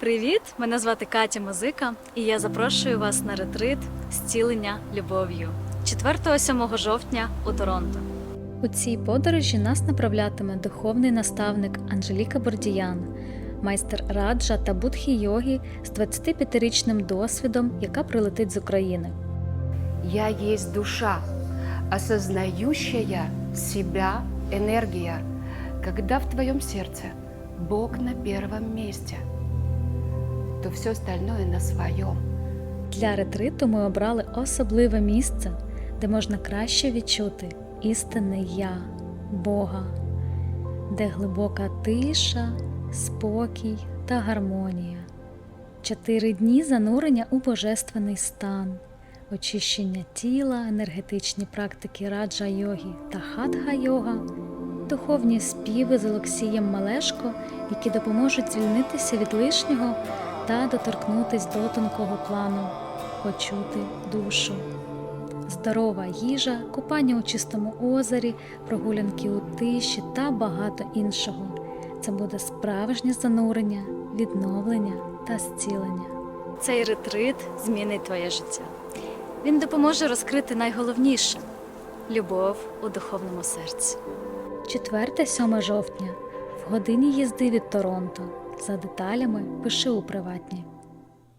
Привіт! Мене звати Катя Музика, і я запрошую вас на ретрит зцілення любов'ю 4-7 жовтня у Торонто. У цій подорожі нас направлятиме духовний наставник Анжеліка Бордіян, майстер раджа та будхі йоги з 25-річним досвідом, яка прилетить з України. Я есть душа, осознающая себя энергия, когда в твоем сердце Бог на первом месте, то все остальное на своем. Для ретриту ми обрали особливе місце, де можна краще відчути істинне я Бога, де глибока тиша, спокій та гармонія. Чотири дні занурення у божественний стан, очищення тіла, енергетичні практики раджа йоги та хатха йога, духовні співи з Олексієм Малешко, які допоможуть звільнитися від лишнього та доторкнутись до тонкого плану, почути душу. Здорова їжа, купання у чистому озері, прогулянки у тиші та багато іншого. Це буде справжнє занурення, відновлення та зцілення. Цей ретрит змінить твоє життя. Він допоможе розкрити найголовніше любов у духовному серці. 4-7 жовтня в годині їзди від Торонто. За деталями пиши у приватні.